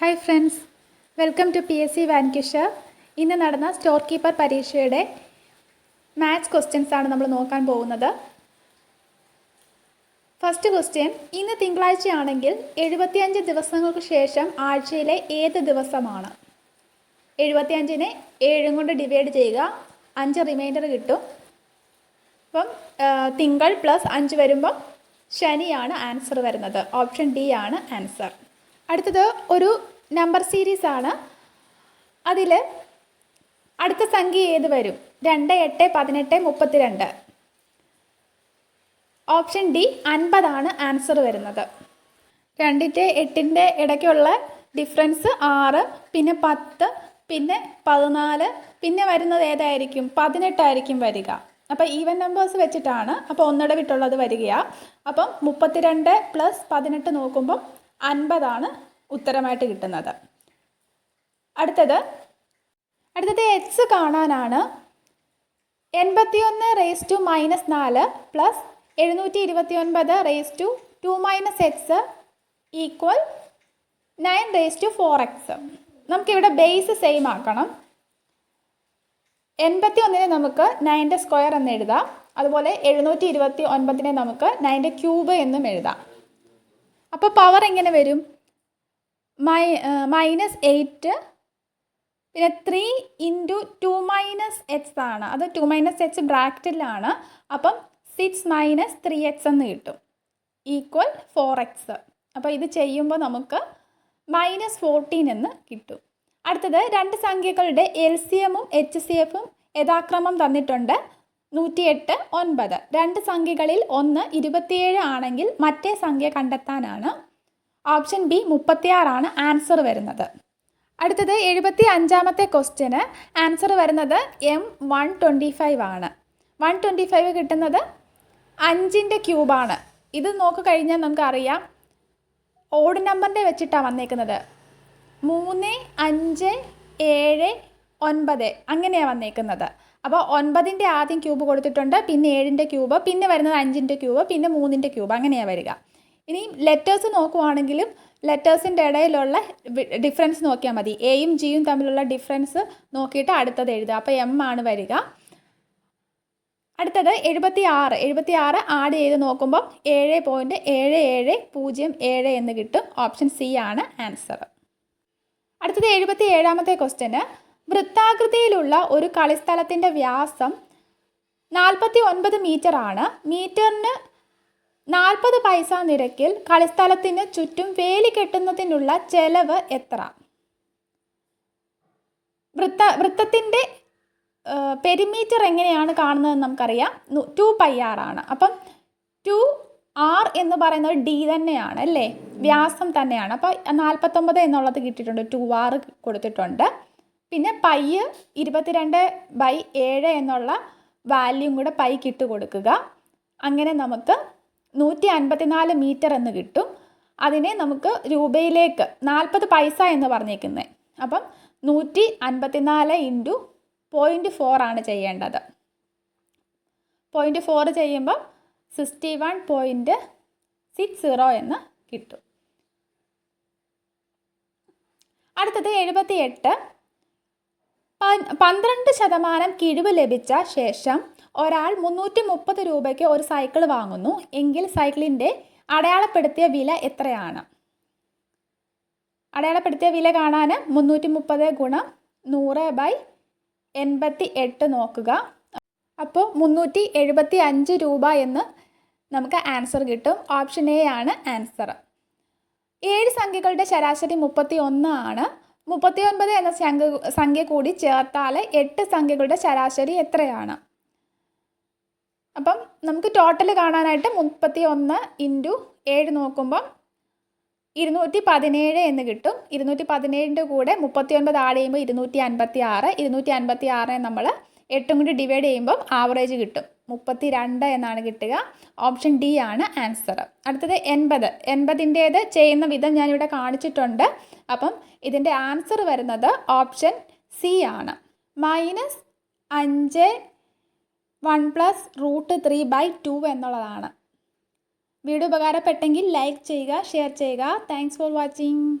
Hi friends welcome to P S C വാൻകിഷ ഇന്ന് നടന്ന store keeper പരീക്ഷയുടെ മാത്സ് ക്വസ്റ്റ്യൻസ് ആണ് നമ്മൾ നോക്കാൻ പോകുന്നത്. ഫസ്റ്റ് ക്വസ്റ്റ്യൻ ഇന്ന് തിങ്കളാഴ്ചയാണെങ്കിൽ എഴുപത്തിയഞ്ച് ദിവസങ്ങൾക്ക് ശേഷം ആഴ്ചയിലെ ഏത് ദിവസമാണ്? എഴുപത്തിയഞ്ചിനെ ഏഴും കൊണ്ട് ഡിവൈഡ് ചെയ്യുക അഞ്ച് റിമൈൻഡർ കിട്ടും. അപ്പം തിങ്കൾ പ്ലസ് അഞ്ച് വരുമ്പം ശനിയാണ് ആൻസർ വരുന്നത്. ഓപ്ഷൻ ഡി ആണ് ആൻസർ അടുത്തത് ഒരു നമ്പർ സീരീസ് ആണ്. അതിൽ അടുത്ത സംഖ്യ ഏത് വരും? രണ്ട് എട്ട് പതിനെട്ട് മുപ്പത്തിരണ്ട്. ഓപ്ഷൻ ഡി അൻപതാണ് ആൻസർ വരുന്നത്. രണ്ടിന്റെ എട്ടിന്റെ ഇടയ്ക്കുള്ള ഡിഫറൻസ് ആറ് പിന്നെ പത്ത് പിന്നെ പതിനാല് പിന്നെ വരുന്നത് ഏതായിരിക്കും? പതിനെട്ടായിരിക്കും വരിക. അപ്പോൾ ഈവൻ നമ്പേഴ്സ് വെച്ചിട്ടാണ്. അപ്പോൾ ഒന്നിടവിട്ടുള്ളത് വരികയാണ് അപ്പം മുപ്പത്തിരണ്ട് പ്ലസ് പതിനെട്ട് നോക്കുമ്പം അൻപതാണ് ഉത്തരമായിട്ട് കിട്ടുന്നത്. അടുത്തത് അടുത്തത് എക്സ് കാണാനാണ് എൺപത്തിയൊന്ന് റേസ് ടു മൈനസ് നാല് പ്ലസ് എഴുന്നൂറ്റി ഇരുപത്തി ഒൻപത് raise to two minus x equal nine raise to four x നമുക്കിവിടെ ബേസ് സെയിം ആക്കണം. എൺപത്തി ഒന്നിനെ നമുക്ക് നയന്റെ സ്ക്വയർ എന്ന് എഴുതാം. അതുപോലെ എഴുന്നൂറ്റി ഇരുപത്തി ഒൻപതിനെ നമുക്ക് നയന്റെ ക്യൂബ് എന്നും എഴുതാം. അപ്പോൾ പവർ എങ്ങനെ വരും? മൈ മൈനസ് എയ്റ്റ് പിന്നെ three into two minus x ആണ്. അത് ടു മൈനസ് എച്ച് ബ്രാക്കറ്റിലാണ് അപ്പം സിക്സ് മൈനസ് ത്രീ എക്സ് എന്ന് കിട്ടും. ഈക്വൽ ഫോർ എക്സ് അപ്പോൾ ഇത് ചെയ്യുമ്പോൾ നമുക്ക് മൈനസ് ഫോർട്ടീൻ എന്ന് കിട്ടും. അടുത്തത് രണ്ട് സംഖ്യകളുടെ എൽ സി എമ്മും എച്ച് സി എഫും യഥാക്രമം തന്നിട്ടുണ്ട്. നൂറ്റിയെട്ട് ഒൻപത്. രണ്ട് സംഖ്യകളിൽ ഒന്ന് ഇരുപത്തിയേഴ് ആണെങ്കിൽ മറ്റേ സംഖ്യ കണ്ടെത്താനാണ്. ഓപ്ഷൻ ബി മുപ്പത്തിയാറാണ് ആൻസർ വരുന്നത്. അടുത്തത് എഴുപത്തി അഞ്ചാമത്തെ ക്വസ്റ്റ്യന് ആൻസർ വരുന്നത് എം വൺ ട്വന്റി ഫൈവ് ആണ്. വൺ ട്വന്റി ഫൈവ് കിട്ടുന്നത് അഞ്ചിന്റെ ക്യൂബാണ്. ഇത് നോക്കിക്കഴിഞ്ഞാൽ നമുക്കറിയാം. ഓഡ് നമ്പറിന്റെ വെച്ചിട്ടാണ് വന്നേക്കുന്നത്. മൂന്ന് അഞ്ച് ഏഴ് ഒൻപത് അങ്ങനെയാണ് വന്നേക്കുന്നത്. അപ്പോൾ ഒൻപതിന്റെ ആദ്യം ക്യൂബ് കൊടുത്തിട്ടുണ്ട് പിന്നെ ഏഴിന്റെ ക്യൂബ് പിന്നെ വരുന്നത് അഞ്ചിന്റെ ക്യൂബ് പിന്നെ മൂന്നിന്റെ ക്യൂബ് അങ്ങനെയാണ് വരിക. ഇനി ലെറ്റേഴ്സ് നോക്കുവാണെങ്കിലും ലെറ്റേഴ്സിന്റെ ഇടയിലുള്ള ഡിഫറൻസ് നോക്കിയാൽ മതി. എയും ജിയും തമ്മിലുള്ള ഡിഫറൻസ് നോക്കിയിട്ട് അടുത്തത് എഴുതുക. അപ്പോൾ എം ആണ് വരിക. അടുത്തത് എഴുപത്തി ആറ് എഴുപത്തി ആറ് ആഡ് ചെയ്ത് നോക്കുമ്പോൾ ഏഴ് പോയിന്റ് ഏഴ് ഏഴ് പൂജ്യം ഏഴ് എന്ന് കിട്ടും. ഓപ്ഷൻ സി ആണ് ആൻസർ അടുത്തത് എഴുപത്തി ഏഴാമത്തെ ക്വസ്റ്റ്യന് വൃത്താകൃതിയിലുള്ള ഒരു കളിസ്ഥലത്തിന്റെ വ്യാസം നാൽപ്പത്തി ഒൻപത് ആണ്. മീറ്ററിന് നാൽപ്പത് പൈസ നിരക്കിൽ കളിസ്ഥലത്തിന് ചുറ്റും വേലി കെട്ടുന്നതിനുള്ള ചെലവ് എത്ര? വൃത്ത വൃത്തത്തിന്റെ പെരിമീറ്റർ എങ്ങനെയാണ് കാണുന്നതെന്ന് നമുക്കറിയാം. ടു പൈ ആർ ആണ്. അപ്പം ടു ആർ എന്ന് പറയുന്നത് ഡി തന്നെയാണ് അല്ലേ? വ്യാസം തന്നെയാണ്. അപ്പോൾ നാൽപ്പത്തൊമ്പത് എന്നുള്ളത് കിട്ടിയിട്ടുണ്ട്. ടു ആർ കൊടുത്തിട്ടുണ്ട്. പിന്നെ പൈ ഇരുപത്തിരണ്ട് ബൈ ഏഴ് എന്നുള്ള വാല്യൂം കൂടെ പൈക്ക് ഇട്ട് കൊടുക്കുക. അങ്ങനെ നമുക്ക് നൂറ്റി അൻപത്തിനാല് മീറ്റർ എന്ന് കിട്ടും. അതിനെ നമുക്ക് രൂപയിലേക്ക് നാൽപ്പത് പൈസ എന്ന് പറഞ്ഞേക്കുന്നത് അപ്പം നൂറ്റി അൻപത്തിനാല് ഇന്റു പോയിന്റ് ഫോർ ആണ് ചെയ്യേണ്ടത്. പോയിന്റ് ഫോർ ചെയ്യുമ്പം sixty one point six zero എന്ന് കിട്ടും. അടുത്തത് എഴുപത്തി എട്ട് പന്ത്രണ്ട് ശതമാനം കിഴിവ് ലഭിച്ച ശേഷം ഒരാൾ മുന്നൂറ്റി മുപ്പത് രൂപയ്ക്ക് ഒരു സൈക്കിൾ വാങ്ങുന്നു. എങ്കിൽ സൈക്കിളിന്റെ അടയാളപ്പെടുത്തിയ വില എത്രയാണ്? അടയാളപ്പെടുത്തിയ വില കാണാൻ മുന്നൂറ്റി മുപ്പത് ഗുണം നൂറ് ബൈ എൺപത്തി എട്ട് നോക്കുക. അപ്പോൾ മുന്നൂറ്റി എഴുപത്തി അഞ്ച് രൂപ എന്ന് നമുക്ക് ആൻസർ കിട്ടും. ഓപ്ഷൻ എ ആണ് ആൻസർ. ഏഴ് സംഖ്യകളുടെ ശരാശരി മുപ്പത്തി ഒന്ന് ആണ്. മുപ്പത്തി ഒൻപത് എന്ന സംഖ്യ സംഖ്യ കൂടി ചേർത്താൽ എട്ട് സംഖ്യകളുടെ ശരാശരി എത്രയാണ്? അപ്പം നമുക്ക് ടോട്ടൽ കാണാനായിട്ട് മുപ്പത്തി ഒന്ന് ഇന്റു ഏഴ് നോക്കുമ്പം ഇരുന്നൂറ്റി പതിനേഴ് എന്ന് കിട്ടും. ഇരുന്നൂറ്റി പതിനേഴിന്റെ കൂടെ മുപ്പത്തി ഒൻപത് ആഡ് ചെയ്യുമ്പോൾ ഇരുന്നൂറ്റി അൻപത്തി ആറ് ഇരുന്നൂറ്റി അൻപത്തി ആറിനെ നമ്മൾ എട്ടും കൂടി ഡിവൈഡ് ചെയ്യുമ്പം ആവറേജ് കിട്ടും. മുപ്പത്തി രണ്ട് എന്നാണ് കിട്ടുക. ഓപ്ഷൻ ഡി ആണ് ആൻസർ അടുത്തത് എൺപത്. എൺപതിന്റേത് ചെയ്യുന്ന വിധം ഞാനിവിടെ കാണിച്ചിട്ടുണ്ട്. അപ്പം ഇതിന്റെ ആൻസർ വരുന്നത് ഓപ്ഷൻ സി ആണ്. മൈനസ് അഞ്ച് one plus root three by two എന്നുള്ളതാണ്. വീഡിയോ ഉപകാരപ്പെട്ടെങ്കിൽ ലൈക്ക് ചെയ്യുക ഷെയർ ചെയ്യുക. Thanks for watching